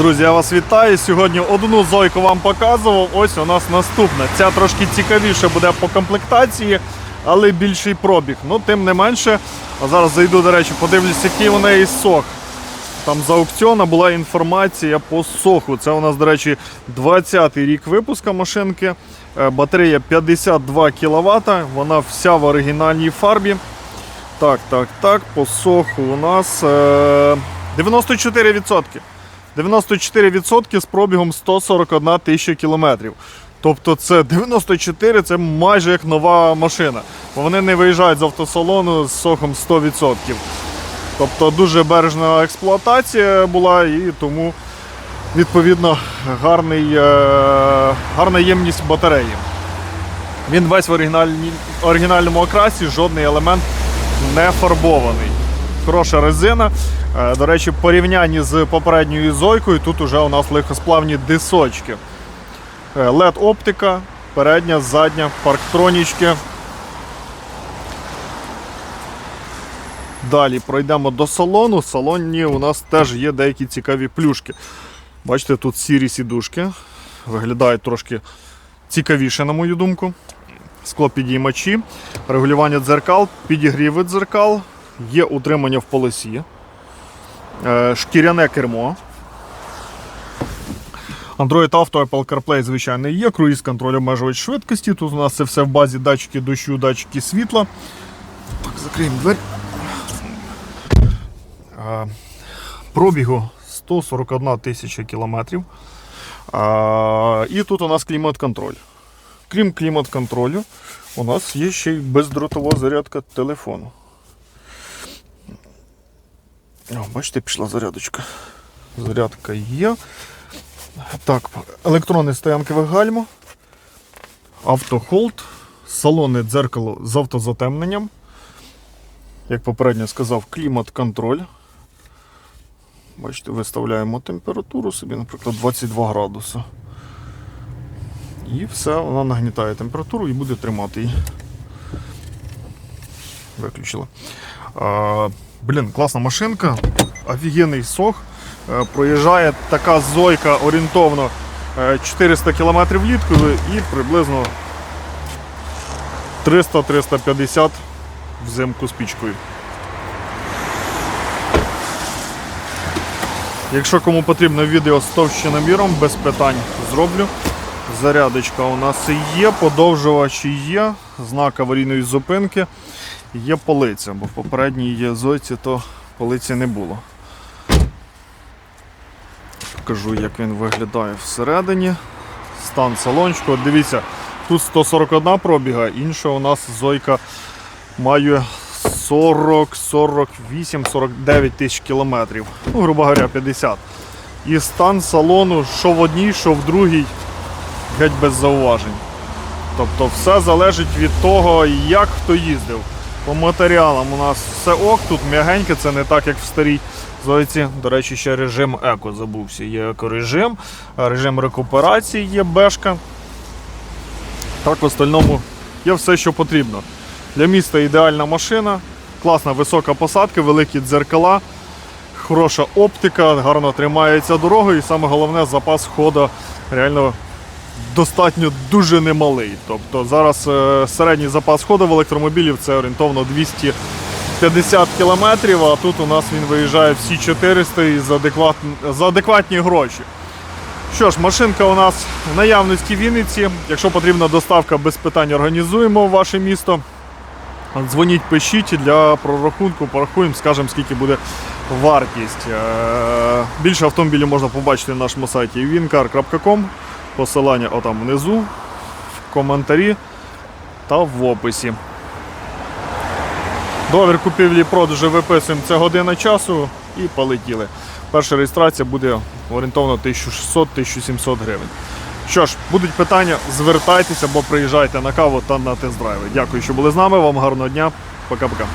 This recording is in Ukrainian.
Друзі, я вас вітаю. Сьогодні одну зойку вам показував. Ось у нас наступна. Ця трошки цікавіше буде по комплектації, але більший пробіг. Ну, тим не менше, а зараз зайду, до речі, подивлюсь, який у неї сох. Там за аукціону була інформація по соху. Це у нас, до речі, 20-й рік випуска машинки. Е, Батарея 52 кВт, вона вся в оригінальній фарбі. Так, так, так, по соху у нас е, 94%. 94% з пробігом 141 тисяча кілометрів. Тобто це 94 це майже як нова машина. Бо вони не виїжджають з автосалону з сохом 100%. Тобто дуже бережна експлуатація була і тому відповідно гарний, е, гарна ємність батареї. Він весь в оригінальному окрасі, жодний елемент не фарбований. Хороша резина. Е, До речі, в порівнянні з попередньою зойкою, тут уже у нас легкосплавні дисочки. led оптика, передня, задня, парктронічки. Далі пройдемо до салону. В салоні у нас теж є деякі цікаві плюшки. Бачите, тут сірі сідушки. Виглядають трошки цікавіше, на мою думку. Склопідіймачі, регулювання дзеркал, підігріви дзеркал, є утримання в полосі, е, шкіряне кермо. Android Auto, Apple CarPlay, звичайно, є. Круїз контроль обмежувач швидкості. Тут у нас це все в базі датчики дощу, датчики світла. Так, закриємо двері. Е, Пробігу 141 тисяча кілометрів. Е, І тут у нас клімат-контроль. Крім клімат-контролю, у нас є ще й бездротова зарядка телефону. О, бачите, пішла зарядочка. Зарядка є. Так, електронне стоянкове гальмо, автохолд, салонне дзеркало з автозатемненням. Як попередньо сказав, клімат-контроль. Бачите, виставляємо температуру собі, наприклад, 22 градуси. І все, вона нагнітає температуру і буде тримати її. Виключила. Блін, класна машинка, офігенний сох. Е, Проїжджає така зойка орієнтовно е, 400 км вліткою і приблизно 300-350 взимку з пічкою. Якщо кому потрібно відео з товщиноміром, без питань зроблю. Зарядочка у нас є, подовжувачі є, знак аварійної зупинки, є полиця, бо в попередній зойці то полиці не було. Покажу, як він виглядає всередині. Стан салончику. Дивіться, тут 141 пробіга, інша у нас зойка має 40, 48, 49 тисяч кілометрів. Ну, грубо говоря, 50. І стан салону, що в одній, що в другій, геть без зауважень. Тобто все залежить від того, як хто їздив. По матеріалам у нас все ок, тут м'ягеньке, це не так, як в старій зойці. До речі, ще режим еко забувся. Є екорежим, режим рекуперації є бешка. Так, в остальному є все, що потрібно. Для міста ідеальна машина, класна висока посадка, великі дзеркала, хороша оптика, гарно тримається дорогою і саме головне запас ходу реально достатньо дуже немалий. Тобто зараз е, середній запас ходу в електромобілів це орієнтовно 250 кілометрів, а тут у нас він виїжджає всі 400 і за, адекват... за адекватні гроші. Що ж, машинка у нас в наявності Вінниці. Якщо потрібна доставка, без питань організуємо в ваше місто. Дзвоніть, пишіть для прорахунку, порахуємо, скажемо, скільки буде вартість. Е, Більше автомобілів можна побачити на нашому сайті wincar.com. Посилання отам внизу, в коментарі та в описі. Договір купівлі продажу виписуємо це година часу і полетіли. Перша реєстрація буде орієнтовно 1600-1700 гривень. Що ж, будуть питання, звертайтеся або приїжджайте на каву та на тест-драйви. Дякую, що були з нами. Вам гарного дня. Пока-пока.